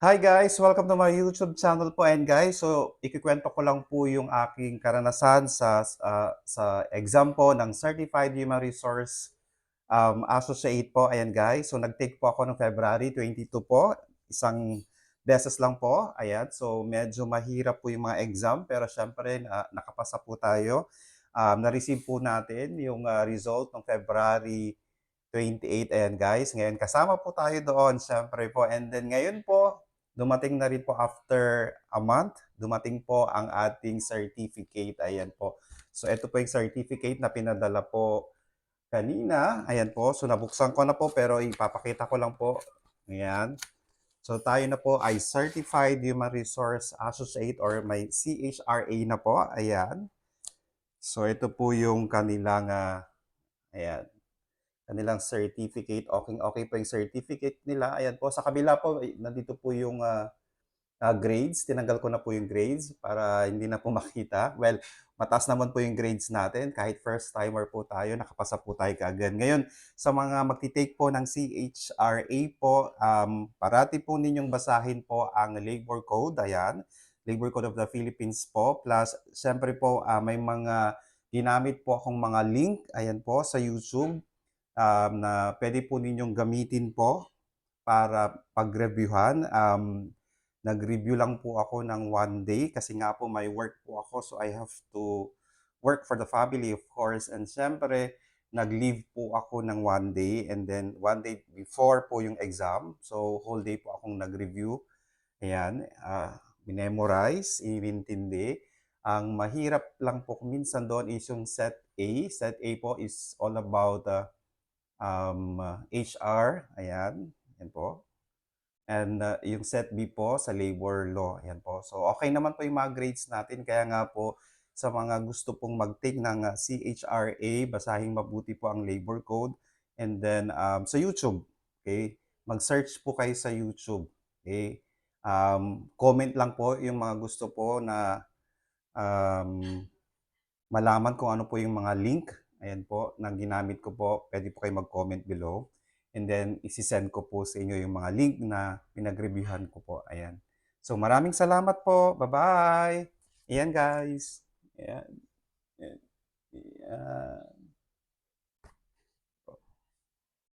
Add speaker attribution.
Speaker 1: Hi guys! Welcome to my YouTube channel po and guys, so ikukuwento ko lang po yung aking karanasan sa ah, sa exam po ng Certified Human Resource um, Associate po. Ayan guys, so nag-take po ako ng February 22 po, isang beses lang po. Ayan, so medyo mahirap po yung mga exam pero syempre na, nakapasa po tayo. Um, na-receive po natin yung ah, result ng February 28. Ayan guys, ngayon kasama po tayo doon syempre po. And then ngayon po, dumating na rin po after a month, dumating po ang ating certificate. Ayan po. So ito po yung certificate na pinadala po kanina. Ayan po. So nabuksan ko na po pero ipapakita ko lang po. Ayan. So tayo na po ay Certified Human Resource Associate or may CHRA na po. Ayan. So ito po yung kanilang ah, ayan kanilang certificate. Okay, okay po yung certificate nila. Ayan po. Sa kabila po, nandito po yung ah, ah, grades. Tinanggal ko na po yung grades para hindi na po makita. Well, mataas naman po yung grades natin. Kahit first timer po tayo, nakapasa po tayo kaagad. Ngayon, sa mga magti-take po ng CHRA po, um, parati po ninyong basahin po ang labor code. Ayan. Labor Code of the Philippines po. Plus, siyempre po, ah, may mga ginamit po akong mga link. Ayan po, sa YouTube um, na pwede po ninyong gamitin po para pag-reviewhan. Um, nag-review lang po ako ng one day kasi nga po may work po ako. So I have to work for the family of course. And syempre nag-leave po ako ng one day and then one day before po yung exam. So whole day po akong nag-review. Ayan uh, minemorize inintindi. Ang mahirap lang po minsan doon is yung set A. Set A po is all about uh, um, HR, ayan, ayan po. And uh, yung set B po sa labor law, ayan po. So okay naman po yung mga grades natin, kaya nga po sa mga gusto pong mag-take ng uh, CHRA, basahin mabuti po ang labor code. And then um, sa YouTube, okay, mag-search po kayo sa YouTube, okay. Um, comment lang po yung mga gusto po na um, malaman kung ano po yung mga link Ayan po, na ginamit ko po. Pwede po kayo mag-comment below. And then, isisend ko po sa inyo yung mga link na pinag-reviewhan ko po. Ayan. So, maraming salamat po. Bye-bye! Ayan, guys. Ayan.